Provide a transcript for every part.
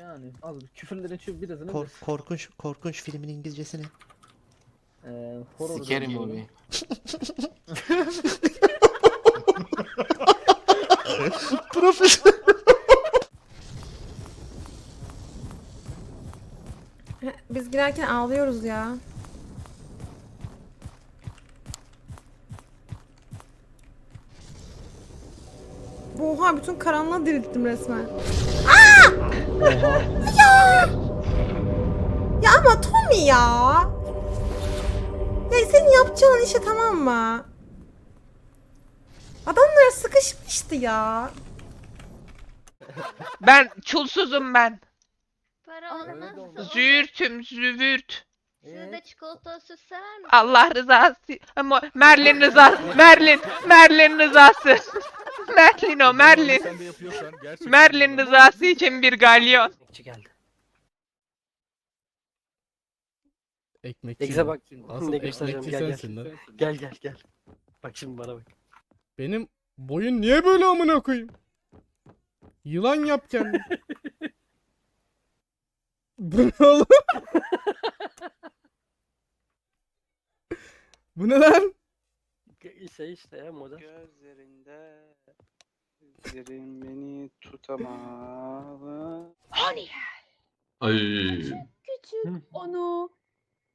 Yani az bir küfürlerin şu birazını Kor- korkunç korkunç filmin İngilizcesini. Eee horror Scary diyorum. movie. Profesör. Biz girerken ağlıyoruz ya. Oha bütün karanlığı dirilttim resmen. Aa! Ya! Ya ama Tommy ya. Ya senin yapacağın işe tamam mı? Adamlar sıkışmıştı ya. Ben çulsuzum ben. Para Züğürtüm züvürt. Siz de çikolatalı süt sever misiniz? Allah rızası ama Merlin rızası Merlin Merlin rızası Merlin o Merlin Sen de yapıyorsan gerçekten. Merlin rızası için bir galyon Ekçi geldi. Ekmekçi. Ekse bak. Asıl ne göstereceğim ekmekçi gel gel. sensin lan. Gel gel gel. Bak şimdi bana bak. Benim boyun niye böyle amına koyayım? Yılan yap kendini. Bu ne oğlum? Bu ne lan? Şey işte ya model. Gözlerinde Gözlerin beni tutamalı. Ay. Küçük onu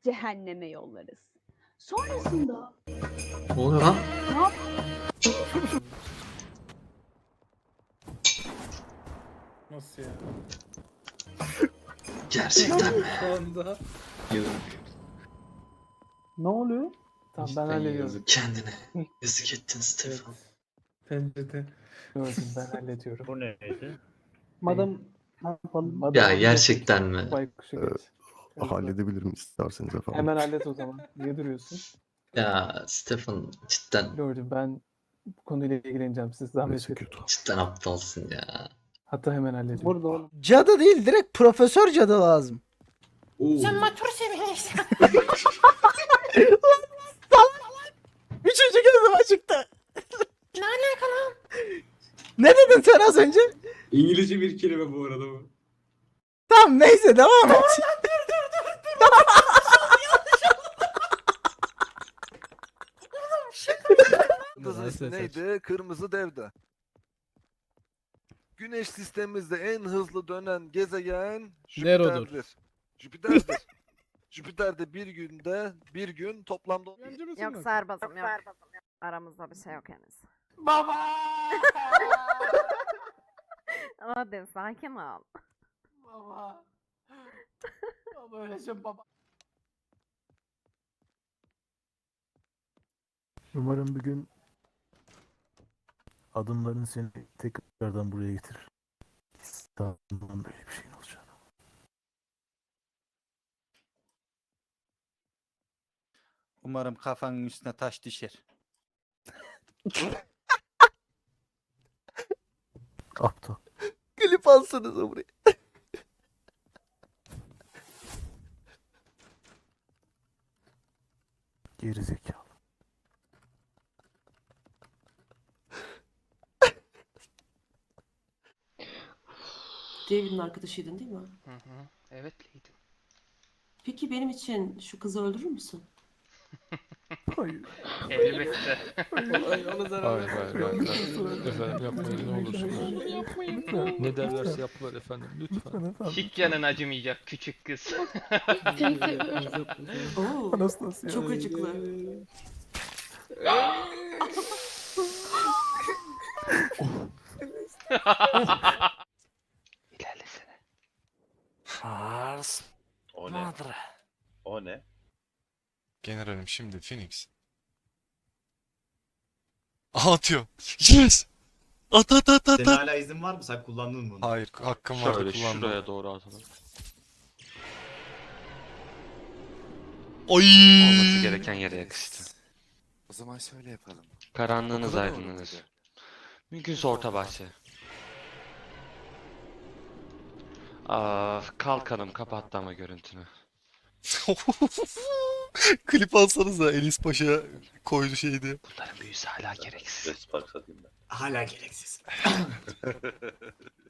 cehenneme yollarız. Sonrasında Ne oluyor lan? ne yap? Nasıl ya? Gerçekten mi? Şu anda. Yazık. Ne oluyor? Tamam ben hallediyorum. kendine. Yazık ettin Stefan. Pencerede. Gördüm ben hallediyorum. Bu neydi? Madem ne yapalım? Ya gerçekten mi? Baykuşu geç. Halledebilirim isterseniz efendim. Hemen hallet o zaman. Niye duruyorsun? Ya Stefan cidden Gördüm ben bu konuyla ilgileneceğim. Siz zahmet Neyse edin. kötü. cidden aptalsın ya. Hatta hemen hallediyorum. Burada oğlum. Cadı değil direkt profesör cadı lazım. Sen matur seviyesi. Üçüncü gözüm açıktı. Ne alaka lan? Ne dedin sen az önce? İngilizce bir kelime bu arada bu. Tamam neyse devam et. Neyse, neydi? Kırmızı devde. Güneş sistemimizde en hızlı dönen gezegen Nero'dur. Jüpiter'dir. Jüpiter'dir. Jüpiter'de bir günde bir gün toplamda Yok serbazım yok. Aramızda bir şey yok henüz. Baba! Hadi sakin ol. baba. Baba öleceğim baba. Umarım bir gün adımların seni tekrardan buraya getirir. İstanbul'un böyle bir şeyin olacağını. Umarım kafanın üstüne taş düşer. Aptal. Alsanıza buraya. Geri zekalı. David'in arkadaşıydın değil mi? Hı hı. Evet Leydim. Peki benim için şu kızı öldürür müsün? Hayır. Elbette. Ona zarar Hayır hayır hayır. Efendim yapmayın ne olursunuz. Ne derlerse yapılar efendim lütfen. Lütfen efendim. Hiç canın acımayacak küçük kız. Oo, Anastasia. çok acıklı. İlerlesene. Ars. O Madre. O ne? Generalim şimdi Phoenix. Aha atıyor. Yes! At at at at Senin at. hala izin var mı? Sen kullandın mı bunu? Hayır hakkım var Şöyle kullandım. şuraya doğru atalım. Oy! Olması gereken yere yakıştı. O zaman şöyle yapalım. Karanlığınız aydınlanır. Mümkünse orta bahçe. Ah, kalkanım kapattı ama görüntünü. Klip alsanıza Elis Paşa koydu şeydi. Bunların büyüsü hala gereksiz. Hala gereksiz.